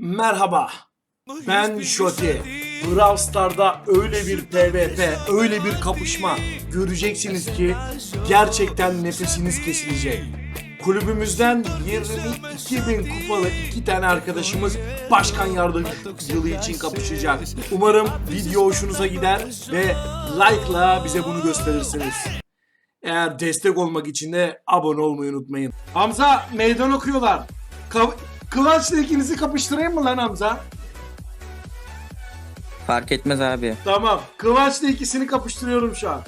Merhaba. Ben Şoti. Brawl Stars'da öyle bir PvP, öyle bir kapışma göreceksiniz ki gerçekten nefesiniz kesilecek. Kulübümüzden 22 bin kupalı iki tane arkadaşımız başkan yardımcılığı için kapışacak. Umarım video hoşunuza gider ve like'la bize bunu gösterirsiniz. Eğer destek olmak için de abone olmayı unutmayın. Hamza meydan okuyorlar. Kav- Kıvanç'la ikinizi kapıştırayım mı lan Hamza? Fark etmez abi. Tamam. Kıvanç'la ikisini kapıştırıyorum şu an.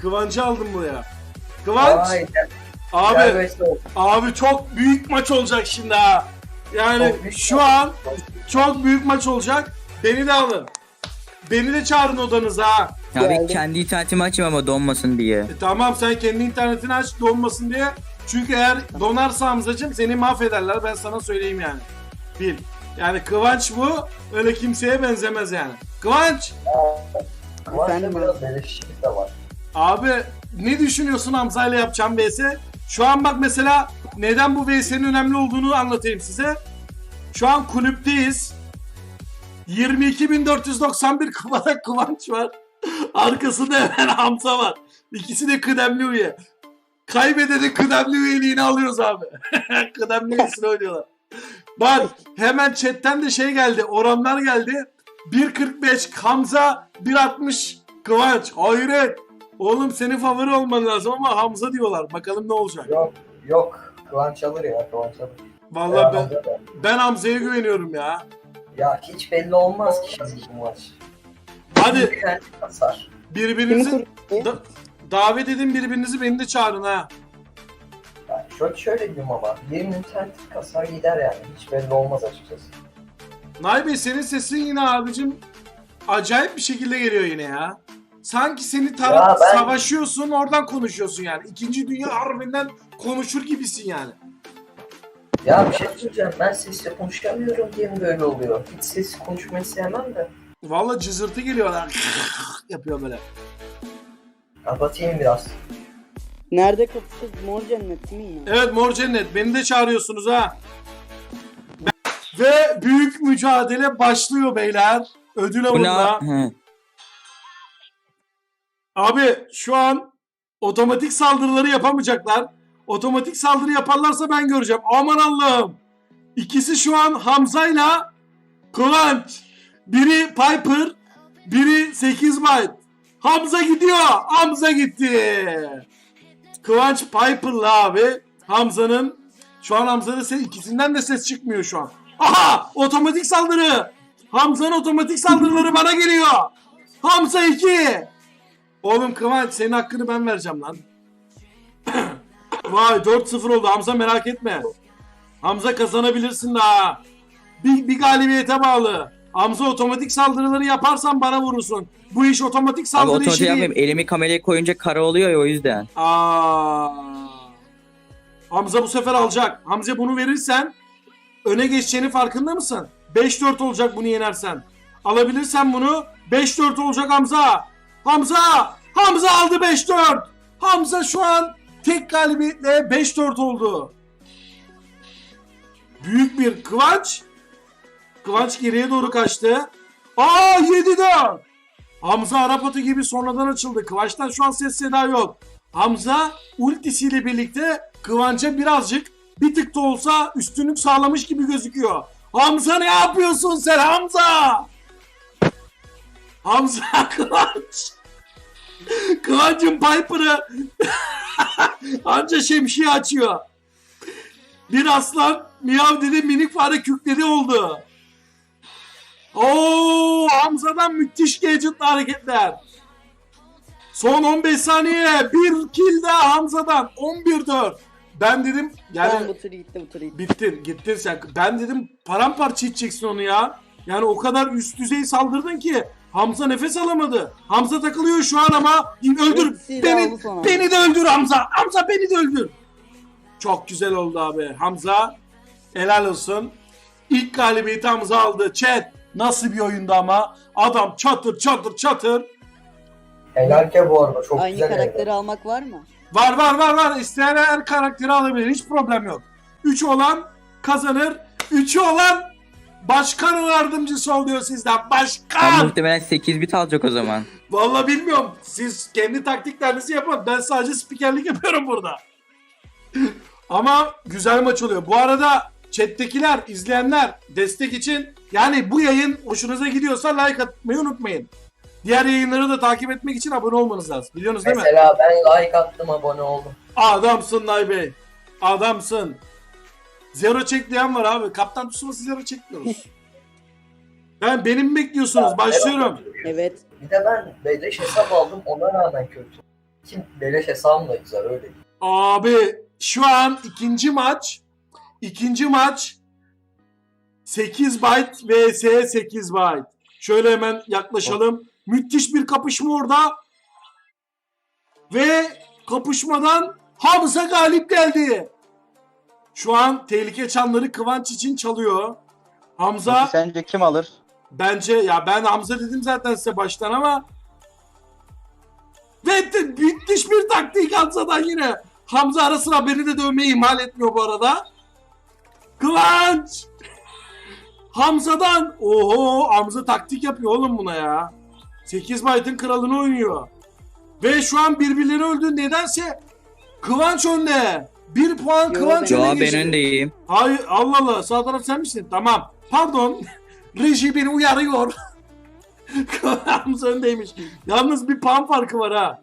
Kıvanç'ı aldım buraya. Kıvanç. Gel- abi. Abi çok büyük maç olacak şimdi ha. Yani Çok büyük şu maç. an çok büyük maç olacak. Beni de alın. Beni de çağırın odanıza ha. Abi Geldim. kendi internetimi açayım ama donmasın diye. E, tamam sen kendi internetini aç donmasın diye. Çünkü eğer donarsa Hamzacığım seni mahvederler ben sana söyleyeyim yani. Bil. Yani Kıvanç bu öyle kimseye benzemez yani. Kıvanç Efendim beleşçilik de var. abi ne düşünüyorsun Hamza ile yapacağım vs? Şu an bak mesela neden bu vs'nin önemli olduğunu anlatayım size. Şu an kulüpteyiz. 22.491 kupada Kıvanç var. Arkasında hemen Hamza var. İkisi de kıdemli üye. Kaybedeni kıdemli üyeliğini alıyoruz abi. kıdemli üyesini oynuyorlar. Bak hemen chatten de şey geldi. Oranlar geldi. 1.45 Hamza 1.60 Kıvanç. Hayret. Oğlum senin favori olman lazım ama Hamza diyorlar. Bakalım ne olacak. Yok yok. Kıvanç alır ya Kıvanç alır. Vallahi ben, ben Hamza'ya güveniyorum ya. ya hiç belli olmaz ki şimdi bu maç. Hadi birbirinizi da- davet edin birbirinizi beni de çağırın ha. Ya şöyle, şöyle diyeyim ama. Birinin interneti kasar gider yani. Hiç belli olmaz açıkçası. Nay Bey senin sesin yine abicim acayip bir şekilde geliyor yine ya. Sanki seni taraf Ya ben- savaşıyorsun oradan konuşuyorsun yani. İkinci Dünya Harbi'nden konuşur gibisin yani. Ya bir şey söyleyeceğim. Ben sesle konuşamıyorum diye mi böyle oluyor? Hiç sesli konuşmayı sevmem de. Vallahi cızırtı geliyorlar. yapıyor böyle. Kapatayım biraz. Nerede kapışacağız? Mor cennet mi ya? Evet Mor Cennet beni de çağırıyorsunuz ha. Ve büyük mücadele başlıyor beyler. Ödül Bu ne? avında. Hı. Abi şu an otomatik saldırıları yapamayacaklar. Otomatik saldırı yaparlarsa ben göreceğim. Aman Allah'ım. İkisi şu an Hamza'yla Kıvanç. Biri Piper, biri 8 byte. Hamza gidiyor. Hamza gitti. Kıvanç Piper'la abi Hamza'nın şu an Hamza'nın ses, ikisinden de ses çıkmıyor şu an. Aha! Otomatik saldırı. Hamza'nın otomatik saldırıları bana geliyor. Hamza 2. Oğlum Kıvanç senin hakkını ben vereceğim lan. Vay 4-0 oldu Hamza merak etme. Hamza kazanabilirsin daha. Bir, bir galibiyete bağlı. Hamza otomatik saldırıları yaparsan bana vurursun. Bu iş otomatik Abi saldırı otomatik işi değil. yapmayayım. Elimi kameraya koyunca kara oluyor ya o yüzden. Aa. Hamza bu sefer alacak. Hamza bunu verirsen öne geçeceğini farkında mısın? 5-4 olacak bunu yenersen. Alabilirsen bunu 5-4 olacak Hamza. Hamza! Hamza aldı 5-4. Hamza şu an tek galibiyetle 5-4 oldu. Büyük bir kıvanç. Kıvanç geriye doğru kaçtı. Aa 7-4. Hamza Arap atı gibi sonradan açıldı. Kıvanç'tan şu an ses seda yok. Hamza ultisiyle birlikte Kıvanç'a birazcık bir tık da olsa üstünlük sağlamış gibi gözüküyor. Hamza ne yapıyorsun sen Hamza? Hamza Kıvanç. Kıvanç'ın Piper'ı anca şemsiye açıyor. Bir aslan miyav dedi minik fare kükledi oldu. Oo Hamza'dan müthiş gadgetlı hareketler. Son 15 saniye bir kill daha Hamza'dan 11-4. Ben dedim yani bu tur gitti bu tur gitti. bittin gittin sen. Ben dedim paramparça edeceksin onu ya. Yani o kadar üst düzey saldırdın ki Hamza nefes alamadı. Hamza takılıyor şu an ama öldür Hepsiyle beni aldı sonra. beni de öldür Hamza. Hamza beni de öldür. Çok güzel oldu abi. Hamza helal olsun. İlk galibiyeti Hamza aldı. Chat nasıl bir oyundu ama. Adam çatır çatır çatır. Helal ki bu arada. Çok Aynı güzel karakteri helal. almak var mı? Var var var var. İsteyen her karakteri alabilir. Hiç problem yok. 3 olan kazanır. Üçü olan başkan yardımcısı oluyor sizden. Ben Başkan! muhtemelen 8 bit alacak o zaman. Vallahi bilmiyorum. Siz kendi taktiklerinizi yapın. Ben sadece spikerlik yapıyorum burada. Ama güzel maç oluyor. Bu arada chat'tekiler, izleyenler destek için yani bu yayın hoşunuza gidiyorsa like atmayı unutmayın. Diğer yayınları da takip etmek için abone olmanız lazım. Biliyorsunuz değil mi? Mesela ben like attım abone oldum. Adamsın Nay Bey. Adamsın. Zero çek diyen var abi. Kaptan Tsubasa zero çekmiyoruz. Ben benim mi bekliyorsunuz? Başlıyorum. Evet. Bir de ben beleş hesap aldım ona rağmen kötü. Kim beleş hesabım da güzel öyle. Abi şu an ikinci maç. İkinci maç 8 byte vs 8 byte. Şöyle hemen yaklaşalım. Müthiş bir kapışma orada. Ve kapışmadan Hamza galip geldi. Şu an tehlike çanları Kıvanç için çalıyor. Hamza Peki sence kim alır? Bence ya ben Hamza dedim zaten size baştan ama ve de müthiş bir taktik Hamza'dan yine. Hamza ara sıra beni de dövmeyi ihmal etmiyor bu arada. Kıvanç! Hamza'dan oho Hamza taktik yapıyor oğlum buna ya. 8 byte'ın kralını oynuyor. Ve şu an birbirleri öldü. Nedense Kıvanç önde. Bir puan Yo, Kıvanç öne geçti. ben öndeyim. Hayır Allah Allah sağ taraf sen misin? Tamam. Pardon. Reji beni uyarıyor. Hamza öndeymiş. Yalnız bir puan farkı var ha.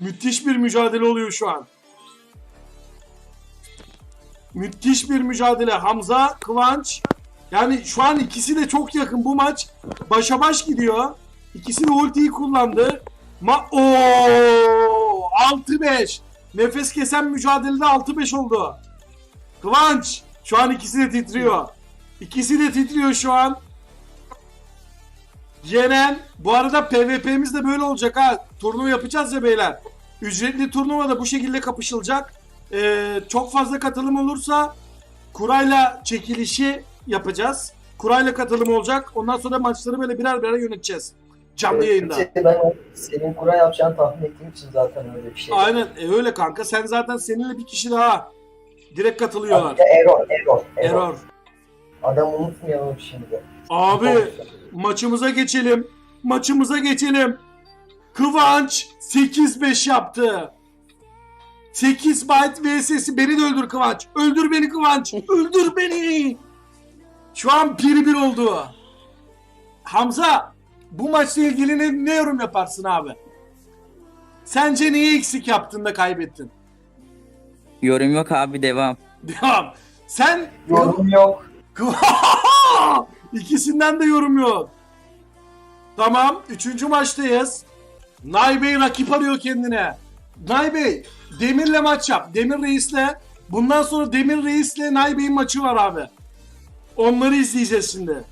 Müthiş bir mücadele oluyor şu an. Müthiş bir mücadele. Hamza, Kıvanç. Yani şu an ikisi de çok yakın. Bu maç başa baş gidiyor. İkisi de ultiyi kullandı. Ma Oo! 6-5. Nefes kesen mücadelede 6-5 oldu. Kıvanç. Şu an ikisi de titriyor. İkisi de titriyor şu an. Yenen. Bu arada PvP'miz de böyle olacak ha. Turnuva yapacağız ya beyler. Ücretli turnuva da bu şekilde kapışılacak. Ee, çok fazla katılım olursa kurayla çekilişi yapacağız. Kurayla katılım olacak. Ondan sonra maçları böyle birer birer yöneteceğiz. Canlı yayında. Şey, Ben senin kura yapacağını tahmin ettiğim için zaten öyle bir şey. Aynen e, öyle kanka. Sen zaten seninle bir kişi daha direkt katılıyorlar. Error, error, error. Error. Adam unutmayalım şimdi. Abi maçımıza geçelim. Maçımıza geçelim. Kıvanç 8-5 yaptı. 8 byte vs'si beni de öldür Kıvanç. Öldür beni Kıvanç. Öldür beni. Şu an 1-1 oldu. Hamza bu maçla ilgili ne, ne yorum yaparsın abi? Sence neyi eksik yaptın da kaybettin? Yorum yok abi devam. Devam. Sen Yorum yok. İkisinden de yorum yok. Tamam. Üçüncü maçtayız. Nay Bey rakip arıyor kendine. Nay Bey Demir'le maç yap. Demir Reis'le. Bundan sonra Demir Reis'le Nay Bey'in maçı var abi. Onları izleyeceğiz şimdi.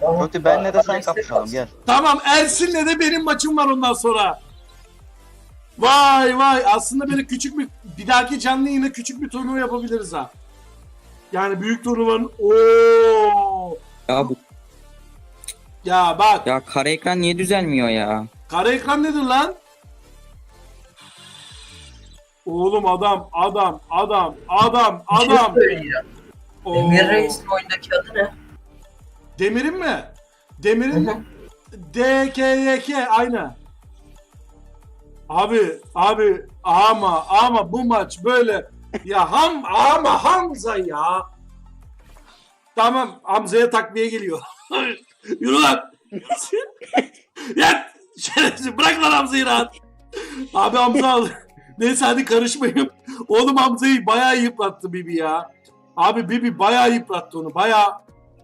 Tamam. Kötü benle de sen kapışalım gel. Tamam Ersin'le de benim maçım var ondan sonra. Vay vay aslında böyle küçük bir bir dahaki canlı yine küçük bir turnuva yapabiliriz ha. Yani büyük turnuvanın ooo Ya bu ya bak ya kara ekran niye düzelmiyor ya? Kara ekran nedir lan? Oğlum adam, adam, adam, adam, şey adam. Oo. Demir Reis'in oyundaki adı ne? Demir'in mi? Demir'in hı. DKYK aynı. Abi, abi ama ama bu maç böyle ya ham ama Hamza ya. Tamam Hamza'ya takviye geliyor. Yürü lan. ya şerefsiz bırak lan Hamza'yı rahat. Abi Hamza al. Neyse hadi karışmayayım. Oğlum Hamza'yı bayağı yıprattı Bibi ya. Abi Bibi bayağı yıprattı onu. Bayağı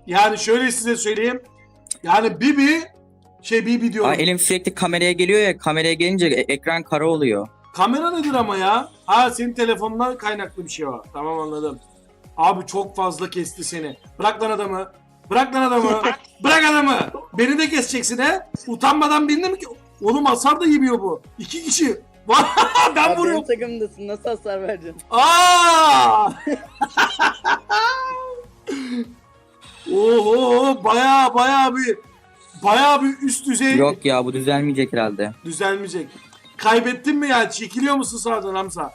yani şöyle size söyleyeyim. Yani Bibi şey Bibi diyorum. Aa, elim sürekli kameraya geliyor ya kameraya gelince e- ekran kara oluyor. Kamera nedir ama ya? Ha senin telefonundan kaynaklı bir şey var. Tamam anladım. Abi çok fazla kesti seni. Bırak lan adamı. Bırak lan adamı. Bırak adamı. Beni de keseceksin he. Utanmadan bindin mi ki? Oğlum hasar da yemiyor bu. İki kişi. ben benim vuruyorum. takımdasın nasıl hasar vereceksin? Aa! Oho baya baya bir baya bir üst düzey Yok ya bu düzelmeyecek herhalde. düzelmeyecek. Kaybettin mi ya? Çekiliyor musun sağdan Hamza?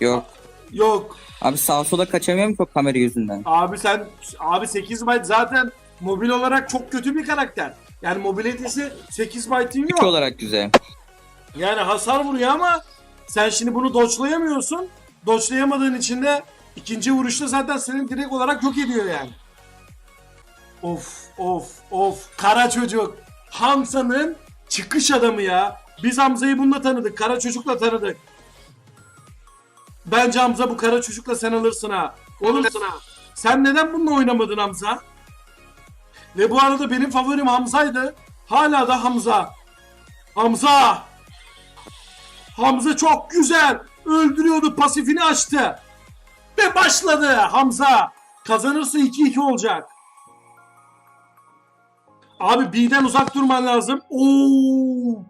Yok. Yok. Abi sağa sola kaçamıyorum ki o kamera yüzünden. Abi sen abi 8 byte zaten mobil olarak çok kötü bir karakter. Yani mobilitesi 8 byte'in Güç yok. olarak güzel. Yani hasar vuruyor ama sen şimdi bunu dodge'layamıyorsun. Dodge'layamadığın için de ikinci vuruşta zaten seni direkt olarak yok ediyor yani. Of of of kara çocuk. Hamza'nın çıkış adamı ya. Biz Hamza'yı bununla tanıdık. Kara çocukla tanıdık. Bence Hamza bu kara çocukla sen alırsın ha. Oğlum sen neden bununla oynamadın Hamza? Ve bu arada benim favorim Hamza'ydı. Hala da Hamza. Hamza! Hamza çok güzel. Öldürüyordu pasifini açtı. Ve başladı Hamza. Kazanırsa 2-2 olacak. Abi B'den uzak durman lazım. Oo!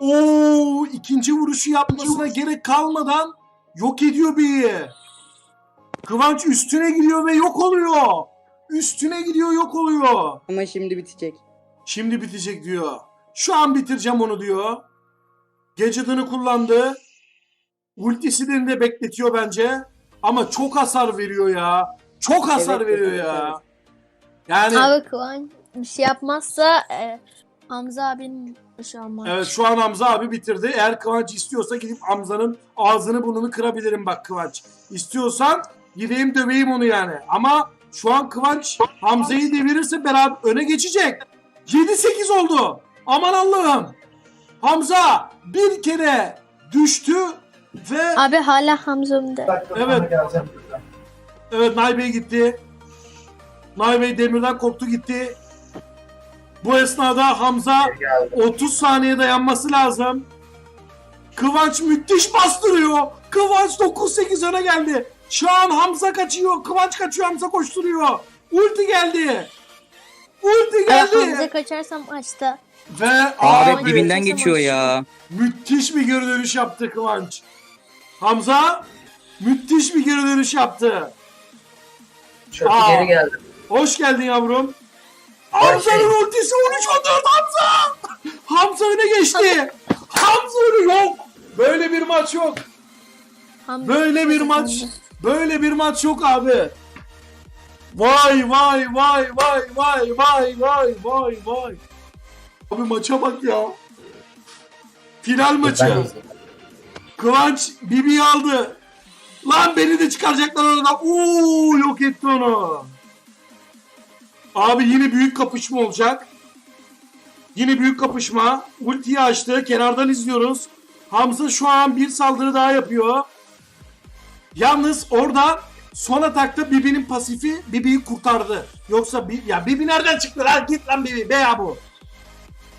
Oo! ikinci vuruşu yapmasına gerek kalmadan yok ediyor B'yi. Kıvanç üstüne gidiyor ve yok oluyor. Üstüne gidiyor yok oluyor. Ama şimdi bitecek. Şimdi bitecek diyor. Şu an bitireceğim onu diyor. Gadget'ını kullandı. Ultisini de bekletiyor bence. Ama çok hasar veriyor ya. Çok hasar Evet, veriyor evet, ya. evet. Yani Abi Kıvanç bir şey yapmazsa e, Hamza abinin şu an evet şu an Hamza abi bitirdi. Eğer Kıvanç istiyorsa gidip Hamza'nın ağzını burnunu kırabilirim bak Kıvanç. İstiyorsan gideyim döveyim onu yani. Ama şu an Kıvanç Hamza'yı devirirse beraber öne geçecek. 7-8 oldu. Aman Allah'ım. Hamza bir kere düştü ve Abi hala Hamza önde. Evet. evet Naybey gitti. Naybey demirden koptu gitti. Bu esnada Hamza 30 saniye dayanması lazım. Kıvanç müthiş bastırıyor. Kıvanç 9-8 öne geldi. Şu an Hamza kaçıyor. Kıvanç kaçıyor. Hamza koşturuyor. Ulti geldi. Ulti Abi geldi. Hamza kaçarsam maçta. Ve Abi, abi, dibinden geçiyor ya. müthiş bir geri dönüş yaptı Kıvanç. Hamza müthiş bir geri dönüş yaptı. Çok Aa. geri geldim. Hoş geldin yavrum. Hamza'nın ultisi 13 14 Hamza. Hamza öne geçti. Hamza öne yok. Böyle bir maç yok. Hamza Böyle bir maç. Böyle bir maç yok abi. Vay vay vay vay vay vay vay vay vay. Abi maça bak ya. Final maçı. Kıvanç Bibi'yi aldı. Lan beni de çıkaracaklar oradan. Oo yok etti onu. Abi yine büyük kapışma olacak. Yine büyük kapışma. Ultiyi açtı. Kenardan izliyoruz. Hamza şu an bir saldırı daha yapıyor. Yalnız orada son atakta Bibi'nin pasifi Bibi'yi kurtardı. Yoksa ya Bibi nereden çıktı lan? Git lan Bibi. Be ya bu.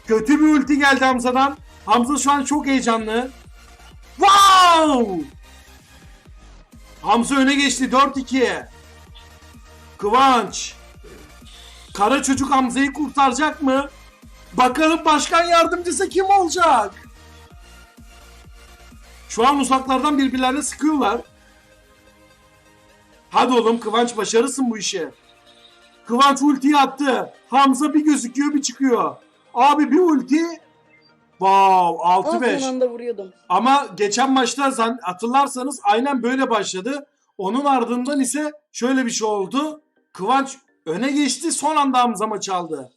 Kötü bir ulti geldi Hamza'dan. Hamza şu an çok heyecanlı. Wow! Hamza öne geçti 4-2. Kıvanç. Kara çocuk Hamza'yı kurtaracak mı? Bakalım başkan yardımcısı kim olacak? Şu an uzaklardan birbirlerine sıkıyorlar. Hadi oğlum Kıvanç başarısın bu işi. Kıvanç ultiyi attı. Hamza bir gözüküyor bir çıkıyor. Abi bir ulti. Wow Aa, son 6-5. anda vuruyordum. Ama geçen maçta hatırlarsanız aynen böyle başladı. Onun ardından ise şöyle bir şey oldu. Kıvanç öne geçti son anda Hamza maçı aldı.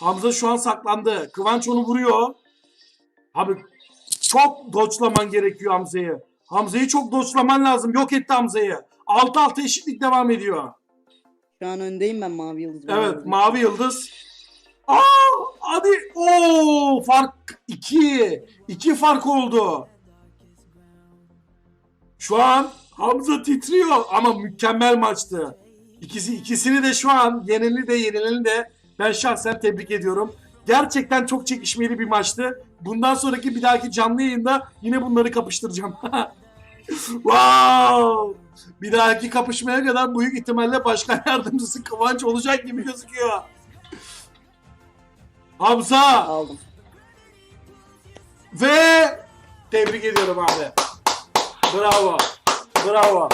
Hamza şu an saklandı. Kıvanç onu vuruyor. Abi çok doçlaman gerekiyor Hamza'yı. Hamza'yı çok doçlaman lazım. Yok etti Hamza'yı. 6-6 eşitlik devam ediyor. Şu an öndeyim ben mavi yıldız. Evet mavi yıldız. Aa hadi o fark 2. 2 fark oldu. Şu an Hamza titriyor ama mükemmel maçtı. İkisi ikisini de şu an yenileni de yenileni de ben şahsen tebrik ediyorum. Gerçekten çok çekişmeli bir maçtı. Bundan sonraki bir dahaki canlı yayında yine bunları kapıştıracağım. wow! Bir dahaki kapışmaya kadar büyük ihtimalle başkan yardımcısı Kıvanç olacak gibi gözüküyor. Hamza Aldım. ve tebrik ediyorum abi. Bravo. Bravo.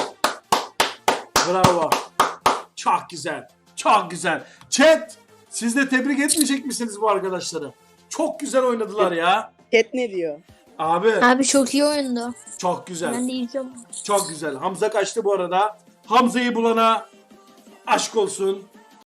Bravo. Çok güzel. Çok güzel. Chat siz de tebrik etmeyecek misiniz bu arkadaşları? Çok güzel oynadılar ya. Chat ne diyor? Abi Abi çok iyi oyundu. çok güzel. Ben de izliyorum. Çok güzel. Hamza kaçtı bu arada. Hamza'yı bulana aşk olsun.